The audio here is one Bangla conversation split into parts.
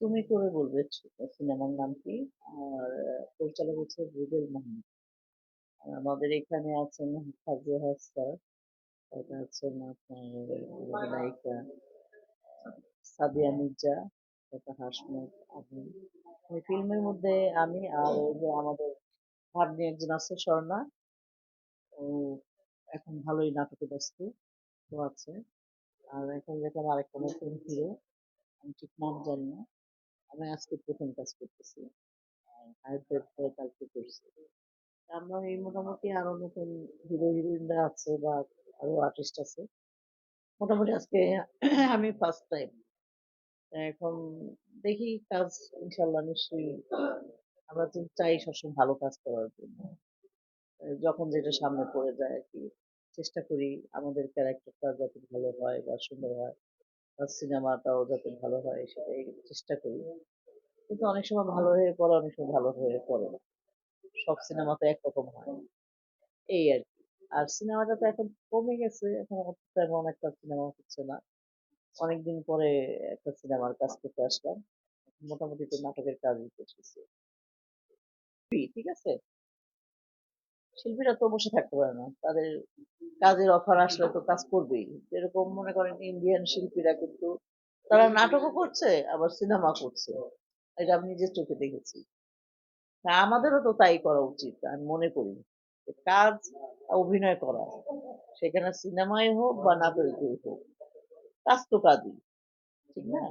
তুমি করে বলবে সিনেমার নাম কি? আর, পরিচালক হচ্ছে রুবেল মাহমুদ। আমাদের এখানে আছেন ফাজিয়া হাসান এটা হচ্ছেন আপনার অভিনায়িকা সাদিয়া মির্জা এটা হাসমুখ আবু। এই ফিল্মের মধ্যে আমি আর ওই যে আমাদের ভাগ্নি একজন আছে, স্বর্ণা, ও এখন ভালোই নাটকে ব্যস্ত তো আছে। আর এখন দেখলাম আরেকটা নতুন হিরো আমি ঠিক নাম জানি না। আমি আজকে প্রথম কাজ করতেছি। কালকে করছি। এই মোটামুটি আরও নতুন হিরো, হিরোইনরা আছে বা আরও আর্টিস্ট আছে। মোটামুটি আজকে আমি ফার্স্ট টাইম এখন দেখি কাজ ইনশাল্লাহ নিশ্চয়ই আমরা তো চাই সবসময় ভালো কাজ করার জন্য। যখন যেটা সামনে পড়ে যায় আর কি, চেষ্টা করি আমাদের ক্যারেক্টারটা যাতে ভালো হয় বা সুন্দর হয়। বা সিনেমাটাও যাতে ভালো হয় সেটাই চেষ্টা করি। কিন্তু অনেক সময় ভালো হয়ে পড়ে, অনেক সময় ভালো হয়ে পড়ে না। সব সিনেমা তো একরকম হয়। এই আর কি। আর সিনেমাটা তো এখন কমে গেছে, এখন তেমন একটা সিনেমা হচ্ছে না। অনেকদিন পরে একটা সিনেমার কাজ করতে আসলাম। মোটামুটি তো নাটকের কাজই করতেছি। ঠিক আছে? শিল্পীরা তো বসে থাকতে পারে না। তাদের কাজের অফার আসলে তো কাজ করবেই। যেরকম মনে করেন ইন্ডিয়ান শিল্পীরা কিন্তু তারা নাটকও করছে, আবার সিনেমা করছে। এটা আমি নিজের চোখে দেখেছি। আমাদেরও তো তাই করা উচিত, আমি মনে করি। কাজ অভিনয় করা, সেখানে সিনেমায় হোক বা নাটকে হোক, কাজ তো কাজই, ঠিক না?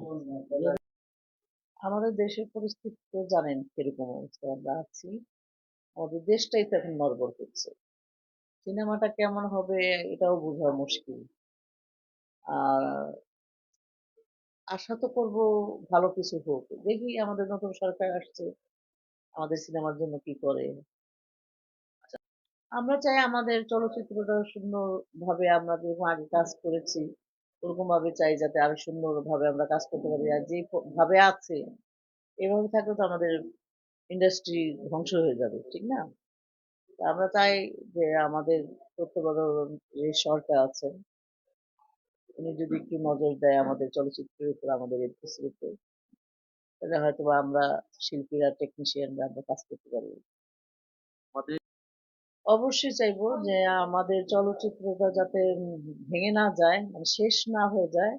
আমাদের দেশের পরিস্থিতি তো জানেন কীরকম অবস্থা আমরা আছি। আমাদের দেশটাই তো এখন নড়বড় করছে। সিনেমাটা কেমন হবে এটাও বোঝা মুশকিল। আর আশা তো করব ভালো কিছু হোক। দেখি আমাদের নতুন সরকার আসছে, আমাদের সিনেমার জন্য কি করে। আমরা চাই আমাদের চলচ্চিত্রটা সুন্দর ভাবে আমরা যেরকম আগে কাজ করেছি ওরকম ভাবে চাই যাতে আরও সুন্দর ভাবে আমরা কাজ করতে পারি। আর যে ভাবে আছে, এভাবে থাকলে তো আমাদের ইন্ডাস্ট্রি ধ্বংস হয়ে যাবে ঠিক না? আমরা চাই যে আমাদের তত্ত্বাবধান যে সরকার আছেন উনি যদি একটু নজর দেয় আমাদের চলচ্চিত্রের উপর আমাদের এফডিসির উপর তাহলে হয়তো আমরা শিল্পীরা টেকনিশিয়ানরা আমরা কাজ করতে পারব। অবশ্যই চাইব যে আমাদের চলচ্চিত্রটা যাতে ভেঙে না যায় মানে শেষ না হয়ে যায়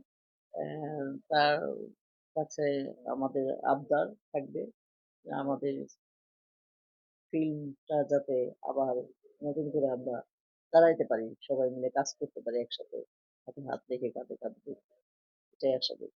তার কাছে আমাদের আবদার থাকবে। আমাদের ফিল্মটা যাতে আবার নতুন করে আমরা দাঁড়াইতে পারি, সবাই মিলে কাজ করতে পারি একসাথে, হাতে হাত রেখে কাঁধে কাঁধ রেখে। এটাই আশা করি।